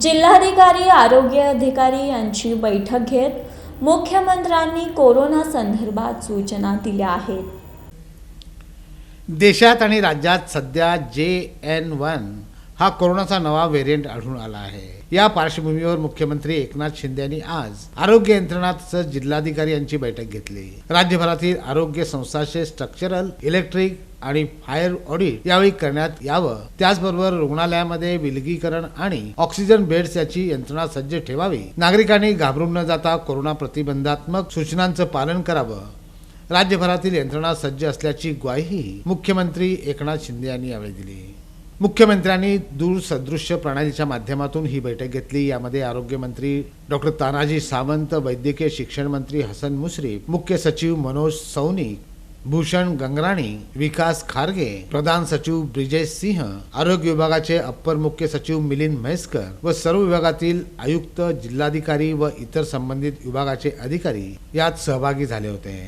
जिल्हाधिकारी आरोग्य अधिकारी यांची बैठक घेत मुख्यमंत्र्यांनी कोरोना संदर्भात सूचना दिल्या आहेत. देशात आणि राज्यात सध्या जे एन वन हा कोरोनाचा नवा व्हेरियंट आढळून आला आहे. या पार्श्वभूमीवर मुख्यमंत्री एकनाथ शिंदे यांनी आज आरोग्य यंत्रणा जिल्हाधिकारी यांची बैठक घेतली. राज्यभरातील आरोग्य संस्थांचे स्ट्रक्चरल इलेक्ट्रिक आणि फायर ऑडिट यावेळी करण्यात यावं. त्याचबरोबर रुग्णालयामध्ये विलगीकरण आणि ऑक्सिजन बेड्स याची यंत्रणा सज्ज ठेवावी. नागरिकांनी घाबरून न जाता कोरोना प्रतिबंधात्मक सूचनांचं पालन करावं. राज्यभरातील यंत्रणा सज्ज असल्याची ग्वाही मुख्यमंत्री एकनाथ शिंदे यांनी यावेळी दिली. मुख्यमंत्र्यांनी दूरसदृश्य प्रणालीच्या माध्यमातून ही बैठक घेतली. यामध्ये आरोग्यमंत्री डॉक्टर तानाजी सावंत वैद्यकीय शिक्षण मंत्री हसन मुश्रीफ मुख्य सचिव मनोज सौनी भूषण गंगराणी विकास खारगे प्रधान सचिव ब्रिजेश सिंह आरोग्य विभागाचे अप्पर मुख्य सचिव मिलिंद म्हैसकर व सर्व विभागातील आयुक्त जिल्हाधिकारी व इतर संबंधित विभागाचे अधिकारी यात सहभागी झाले होते.